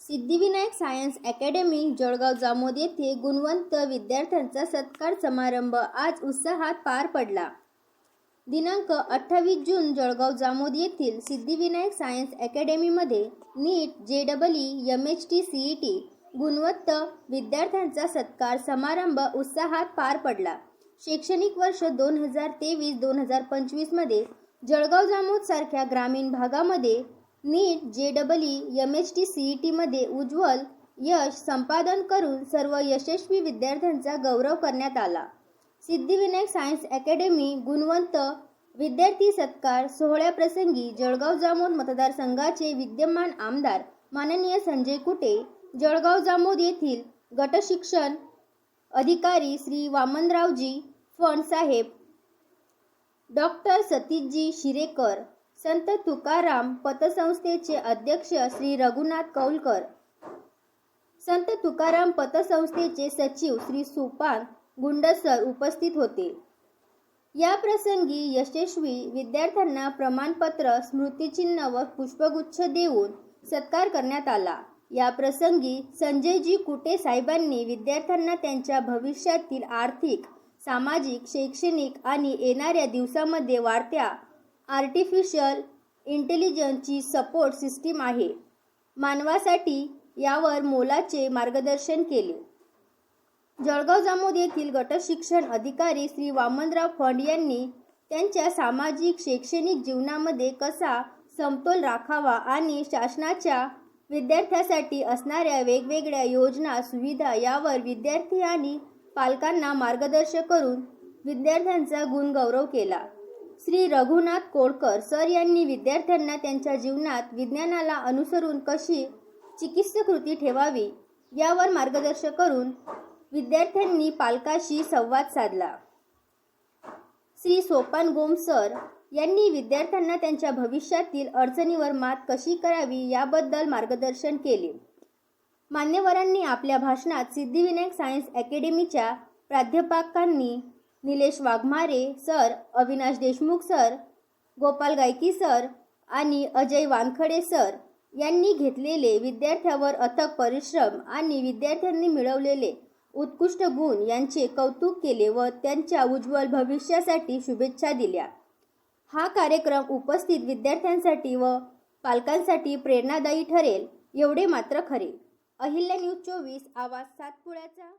Siddhivinayak science academy Jalgaon Jamod येथे गुणवंत विद्यार्थ्यांचा सत्कार समारंभ आज उत्साहात पार पडला. दिनांक अठ्ठावीस जून जळगाव जामोद येथील Siddhivinayak science अकॅडमीमध्ये NEET J double E M H T C E T गुणवंत विद्यार्थ्यांचा सत्कार समारंभ उत्साहात पार पडला. शैक्षणिक वर्ष दोन हजार तेवीस दोन हजार पंचवीसमध्ये जळगाव जामोद सारख्या ग्रामीण भागामध्ये NEET J double E M H T C E टीमध्ये उज्ज्वल यश संपादन करून सर्व यशस्वी विद्यार्थ्यांचा गौरव करण्यात आला. सिद्धिविनायक सायन्स अकॅडमी गुणवंत विद्यार्थी सत्कार सोहळ्याप्रसंगी जळगाव जामोद मतदारसंघाचे विद्यमान आमदार माननीय संजय कुटे जळगाव जामोद येथील गटशिक्षण अधिकारी श्री वामनरावजी फण साहेब डॉक्टर सतीशजी शिरेकर संत तुकाराम पतसंस्थेचे अध्यक्ष श्री रघुनाथ कौलकर संत तुकाराम पतसंस्थेचे सचिव श्री सुपान गुंडसर उपस्थित होते. या प्रसंगी यशस्वी विद्यार्थ्यांना प्रमाणपत्र स्मृतिचिन्ह व पुष्पगुच्छ देऊन सत्कार करण्यात आला. या प्रसंगी संजयजी कुटे साहेबांनी विद्यार्थ्यांना त्यांच्या भविष्यातील आर्थिक सामाजिक शैक्षणिक आणि येणाऱ्या दिवसामध्ये वाढत्या आर्टिफिशियल इंटेलिजन्सची सपोर्ट सिस्टीम आहे. मानवासाठी यावर मोलाचे मार्गदर्शन केले. जळगाव जामोद येथील गटशिक्षण अधिकारी श्री वामनराव फंड यांनी त्यांच्या सामाजिक शैक्षणिक जीवनामध्ये कसा समतोल राखावा आणि शासनाच्या विद्यार्थ्यासाठी असणाऱ्या वेगवेगळ्या योजना सुविधा यावर विद्यार्थी आणि पालकांना मार्गदर्शन करून विद्यार्थ्यांचा गुणगौरव केला. श्री रघुनाथ कोडकर सर यांनी विद्यार्थ्यांना त्यांच्या जीवनात विज्ञानाला अनुसरून कशी चिकित्सकृती ठेवावी यावर मार्गदर्शन करून विद्यार्थ्यांनी पालकाशी संवाद साधला. श्री सोपान गोम सर यांनी विद्यार्थ्यांना त्यांच्या भविष्यातील अडचणीवर मात कशी करावी याबद्दल मार्गदर्शन केले. मान्यवरांनी आपल्या भाषणात सिद्धिविनायक सायन्स अकॅडमीच्या प्राध्यापकांनी Nilesh Waghmare sir Avinash Deshmukh sir Gopal Gayki sir आणि अजय वानखडे सर यांनी घेतलेले विद्यार्थ्यावर अथक परिश्रम आणि विद्यार्थ्यांनी मिळवलेले उत्कृष्ट गुण यांचे कौतुक केले व त्यांच्या उज्ज्वल भविष्यासाठी शुभेच्छा दिल्या. हा कार्यक्रम उपस्थित विद्यार्थ्यांसाठी व पालकांसाठी प्रेरणादायी ठरेल एवढे मात्र खरे. अहिल्या न्यूज चोवीस आवाज सातपुड्याचा.